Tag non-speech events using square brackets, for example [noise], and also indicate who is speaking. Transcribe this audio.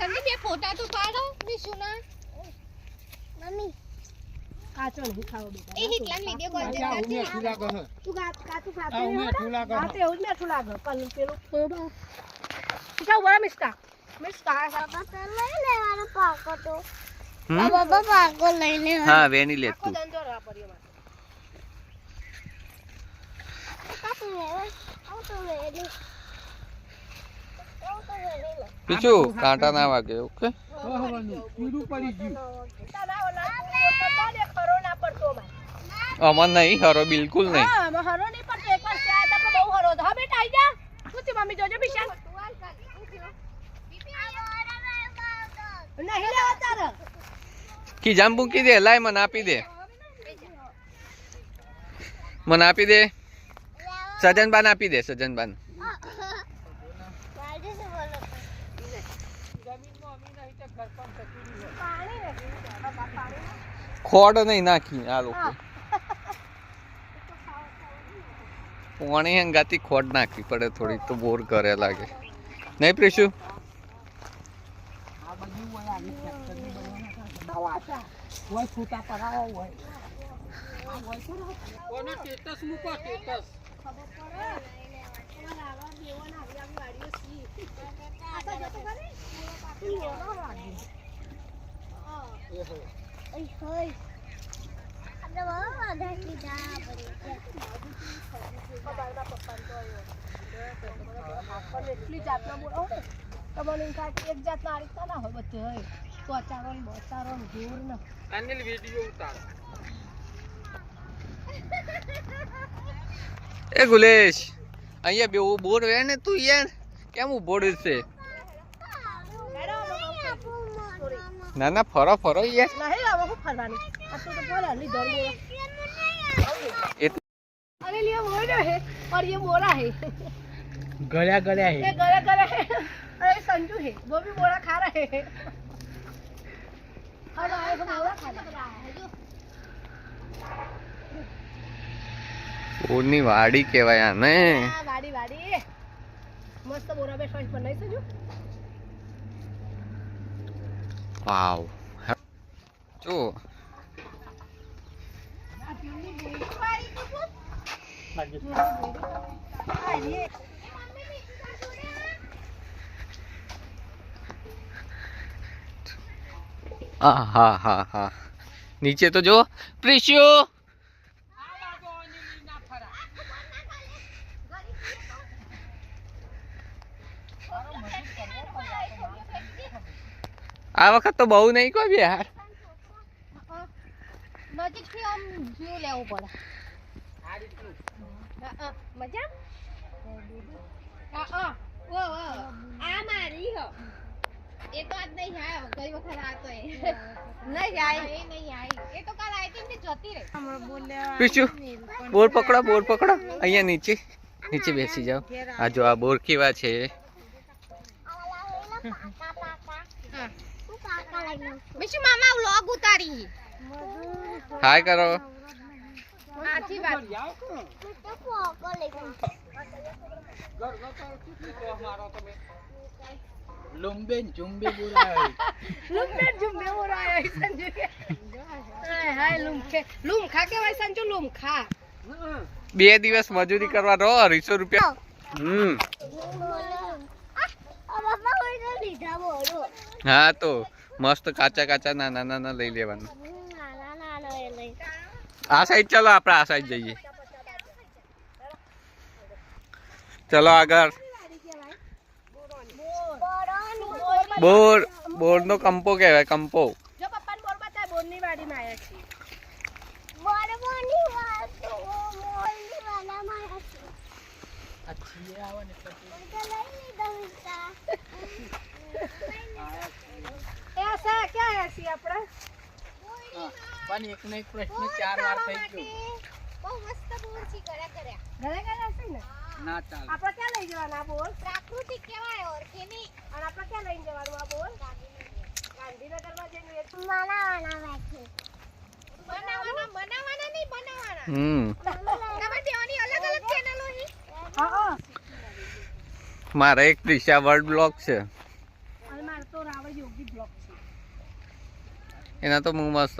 Speaker 1: સંદીપ બે ફોટા તો પાડો વિશુના
Speaker 2: મમ્મી.
Speaker 3: કાચો નહીં ખાવો બેટા
Speaker 1: એ હિટલાન વિડિયો કોલ
Speaker 4: દે
Speaker 3: તું કાચું ખાતો હું હોતા?
Speaker 4: ઠુલા
Speaker 3: હા
Speaker 4: કહે
Speaker 3: હું મીઠું લાગે? પેલું પોબા મિસ્કા ઊભા મિસ્ટા મિસ્ટા
Speaker 2: બાબા તો લઈ લેવાનો પાકો તો. બાબા પાકો લઈ
Speaker 5: હા વેની લે તું.
Speaker 3: ધંધો.
Speaker 2: કાપી લેવા આવું તો લે આવું તો લે
Speaker 5: પીછું કાંટા ના વાગે ઓકે
Speaker 4: કહવાનું કીડું પડી ગયું
Speaker 3: તારા ઓલા તો તારે ખરો ના પડતો મારે.
Speaker 5: અમર નહીં હરો બિલકુલ નહીં
Speaker 3: હરો નહીં પડતો. એકવાર ચા તો બહુ હરો હા, બેટા, આવી જા. થયું, મમ્મી જોજો બિશાલ. નહીં લેવા તારે.
Speaker 5: કી જામ મૂકી દે લાય મને આપી દે મને આપી દે સજનબાન આપી દે સજનબાન ખોડ નહીં નાખી આ લોકો. પાણી હંગાતી ખોડ નાખવી પડે થોડી તો બોર કરે લાગે. નહીં પ્રીશુ?
Speaker 4: આ બાજુ હોય આની ફેક્ટરી
Speaker 3: એક જાતના આ રીતના ના હોય બધે હોય ત્વચારો ને બોચારો
Speaker 4: વીડિયો ઉતાર.
Speaker 5: એ ગુલેશ, અહીંયા બે બોર વે ને તું યાર, કેમ ઊભો છે ના ના ફરો ફરો યાર
Speaker 3: નહીં હવે શું ફરવાની આ તો તો બોલા લીધો બોલો
Speaker 5: એ
Speaker 3: अरे लिए वो जो है और ये बोरा है ये
Speaker 4: ગળ્યા ગળ્યા હે
Speaker 3: गला गला है अरे संजू है वो भी बोरा खा रहे हैं हम आए हम बोरा खा
Speaker 5: બોરની વાડી કહેવાય આને
Speaker 3: हाँ वाड़ी वाड़ी मस्त बोरा में शॉर्ट बनाई
Speaker 5: વાવ જો આ હા હા હા નીચે તો જો પ્રિશ્યુ આ વખત તો બહુ નહીં કોઈ બી યાર
Speaker 1: નજીક આમ વ્યૂ લેવું પડે. હા, હા. મજા? હા, હા. ઓ, ઓ. આ મારી હો. એ તો આજ નહીં આવ્યો ગઈ વખત આતો એ. નહીં આય એ નહીં આવી એ તો કાલ આવી હતી
Speaker 5: બોર પકડો બોર પકડો. અહીંયા નીચે નીચે બેસી જાઓ. આ જો આ બોર કેવા છે.
Speaker 1: બીજું મામા વ્લોગ ઉતારી.
Speaker 5: હાય કરો.
Speaker 1: સાચી વાત.
Speaker 4: લુંબેન
Speaker 3: ઝુંબે બોરાય [laughs] લુંબેન ઝુંબે બોરાય સંજુ હાય હાય લુમખે લુમખા કેવાય સંજુ લુમખા
Speaker 5: બે દિવસ મજૂરી કરવા રો અઢીસો રૂપિયા. હમ. હા તો. મસ્ત કાચા કાચા નાના નાના લઈ લેવાનું. આ સાઈડ ચાલો આપણે આ સાઈડ જઈએ. ચલો આગળ. બોર બોર નો કંપો કહેવાય કંપો
Speaker 3: જો પપ્પાને બોલ બતાય બોરની વાડીમાં આવ્યા છીએ
Speaker 2: બરબોની વાતો મોરની વાલામાં હતી
Speaker 4: આ છીએ આવે ને એટલે
Speaker 2: તો લઈ લીધો વિસ્તા
Speaker 3: ક્યાં આવ્યા છીએ
Speaker 4: આપણે? પણ એક ને એક પ્રશ્ન ચાર વાર થઈ ગયો.
Speaker 1: બહુ મસ્ત બોર છે ઘરે ઘરે.
Speaker 3: ઘરે ઘરે છે ને?
Speaker 4: ના ચાલે.
Speaker 3: આપણે ક્યાં લઈ જવાના બોર?
Speaker 1: પ્રાકૃતિક કહેવાય ઓર્ગેનિક
Speaker 3: અને આપણે ક્યાં લઈ જવાનું આ બોર? ગાંધીનગરમાં જઈને
Speaker 2: બનાવવાના છે.
Speaker 1: બનાવવાના બનાવવાના નહીં બનાવવાના.
Speaker 5: હમ. મારે એક દિશા વર્લ્ડ બ્લોગ છે.
Speaker 3: અને મારે તો રાવળ યોગી બ્લોક છે.
Speaker 5: એના તો હું મસ્ત